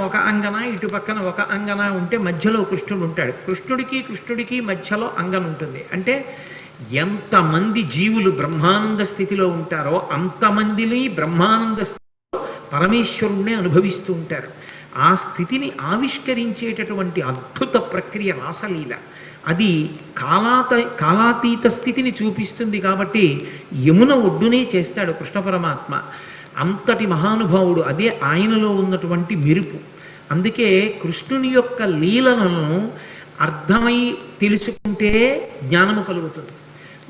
ఒక అంగన ఇటు పక్కన ఒక అంగన ఉంటే మధ్యలో కృష్ణుడు ఉంటాడు. కృష్ణుడికి కృష్ణుడికి మధ్యలో అంగన ఉంటుంది. అంటే ఎంతమంది జీవులు బ్రహ్మానంద స్థితిలో ఉంటారో అంతమందిని బ్రహ్మానంద స్థితిలో పరమేశ్వరుణ్ణి అనుభవిస్తూ ఉంటారు. ఆ స్థితిని ఆవిష్కరించేటటువంటి అద్భుత ప్రక్రియ రాసలీల. అది కాలాత కాలాతీత స్థితిని చూపిస్తుంది కాబట్టి యమున ఒడ్డునే చేస్తాడు కృష్ణ పరమాత్మ. అంతటి మహానుభావుడు అదే ఆయనలో ఉన్నటువంటి మెరుపు. అందుకే కృష్ణుని యొక్క లీలలను అర్థమై తెలుసుకుంటే జ్ఞానము కలుగుతుంది.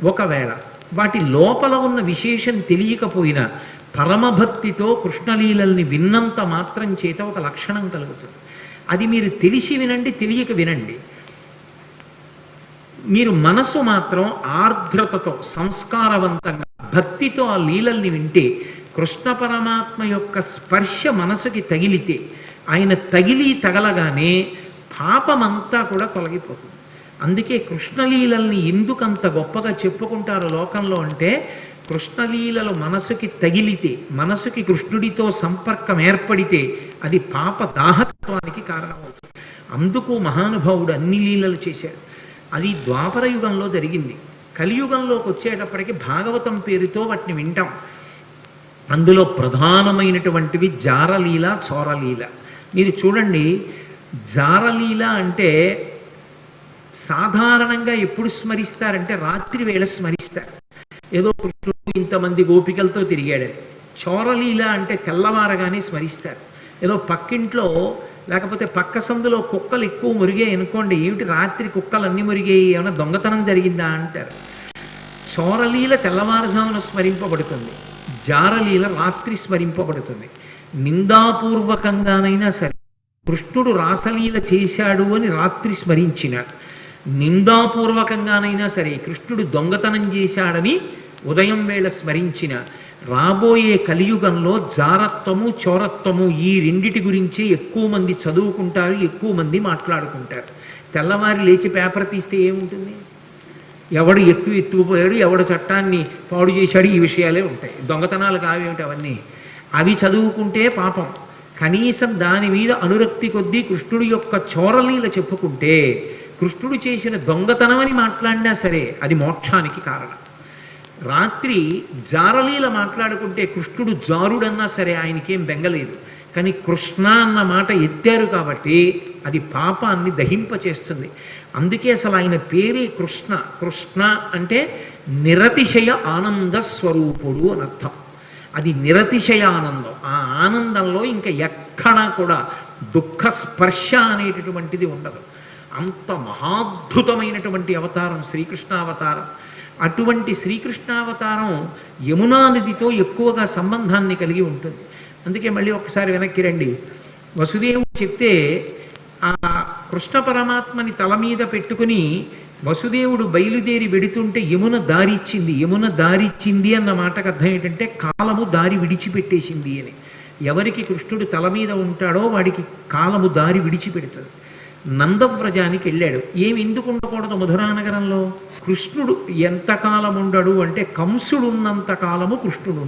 ఒకవేళ వాటి లోపల ఉన్న విశేషం తెలియకపోయినా పరమభక్తితో కృష్ణలీలల్ని విన్నంత మాత్రం చేత ఒక లక్షణం కలుగుతుంది. అది మీరు తెలిసి వినండి తెలియక వినండి. మీరు మనసు మాత్రం ఆర్ద్రతతో సంస్కారవంతంగా భక్తితో ఆ లీలల్ని వింటే కృష్ణ పరమాత్మ యొక్క స్పర్శ మనసుకి తగిలితే ఆయన తగిలి తగలగానే పాపమంతా కూడా తొలగిపోతుంది. అందుకే కృష్ణలీలల్ని ఎందుకంత గొప్పగా చెప్పుకుంటారు లోకంలో అంటే కృష్ణలీలలు మనసుకి తగిలితే మనసుకి కృష్ణుడితో సంపర్కం ఏర్పడితే అది పాప దాహత్వానికి కారణమవుతుంది. అందుకు మహానుభావుడు అన్ని లీలలు చేశాడు అది ద్వాపర యుగంలో జరిగింది. కలియుగంలోకి వచ్చేటప్పటికి భాగవతం పేరుతో వాటిని వింటాం. అందులో ప్రధానమైనటువంటివి జారలీల చోరలీల. మీరు చూడండి జారలీల అంటే సాధారణంగా ఎప్పుడు స్మరిస్తారంటే రాత్రి వేళ స్మరిస్తారు. ఏదో కృష్ణుడు ఇంతమంది గోపికలతో తిరిగాడని చోరలీల అంటే తెల్లవారగానే స్మరిస్తారు. ఏదో పక్కింట్లో లేకపోతే పక్క సందులో కుక్కలు ఎక్కువ మురిగాయి అనుకోండి ఏమిటి రాత్రి కుక్కలు అన్ని మురిగాయి ఏమైనా దొంగతనం జరిగిందా అంటారు. చోరలీల తెల్లవారుజామున స్మరింపబడుతుంది. జారలీల రాత్రి స్మరింపబడుతుంది. నిందాపూర్వకంగానైనా సరే కృష్ణుడు రాసలీల చేశాడు అని రాత్రి స్మరించిన నిందాపూర్వకంగానైనా సరే కృష్ణుడు దొంగతనం చేశాడని ఉదయం వేళ స్మరించిన రాబోయే కలియుగంలో జారత్వము చోరత్వము ఈ రెండిటి గురించి ఎక్కువ మంది చదువుకుంటారు ఎక్కువ మంది మాట్లాడుకుంటారు. తెల్లవారి లేచి పేపర్ తీస్తే ఏముంటుంది? ఎవడు ఎక్కువ ఎత్తుకుపోయాడు ఎవడు చట్టాన్ని పాడు చేశాడు ఈ విషయాలే ఉంటాయి. దొంగతనాలు కావేమిటి అవన్నీ? అవి చదువుకుంటే పాపం. కనీసం దాని మీద అనురక్తి కొద్దీ కృష్ణుడి యొక్క చోరలీల చెప్పుకుంటే కృష్ణుడు చేసిన దొంగతనమని మాట్లాడినా సరే అది మోక్షానికి కారణం. రాత్రి జారలీల మాట్లాడుకుంటే కృష్ణుడు జారుడన్నా సరే ఆయనకేం బెంగలేదు. కానీ కృష్ణ అన్న మాట ఎత్తారు కాబట్టి అది పాపాన్ని దహింపచేస్తుంది. అందుకే అసలు ఆయన పేరే కృష్ణ. కృష్ణ అంటే నిరతిశయ ఆనంద స్వరూపుడు అని అర్థం. అది నిరతిశయ ఆనందం. ఆ ఆనందంలో ఇంకా ఎక్కడా కూడా దుఃఖ స్పర్శ అనేటటువంటిది ఉండదు. అంత మహాద్భుతమైనటువంటి అవతారం శ్రీకృష్ణావతారం. అటువంటి శ్రీకృష్ణావతారం యమునా నదితో ఎక్కువగా సంబంధాన్ని కలిగి ఉంటుంది. అందుకే మళ్ళీ ఒకసారి వెనక్కి రండి. వసుదేవుడు చెప్తే ఆ కృష్ణ పరమాత్మని తల మీద పెట్టుకుని వసుదేవుడు బయలుదేరి వెడుతుంటే యమున దారిచ్చింది యమున దారిచ్చింది అన్న మాటకు అర్థం ఏంటంటే కాలము దారి విడిచిపెట్టేసింది అని. ఎవరికి కృష్ణుడు తల మీద ఉంటాడో వాడికి కాలము దారి విడిచిపెడుతుంది. నందవ్రజానికి వెళ్ళాడు. ఏమి ఎందుకు ఉండకూడదు మధురానగరంలో కృష్ణుడు ఎంతకాలం ఉండడు అంటే కంసుడు ఉన్నంత కాలము కృష్ణుడు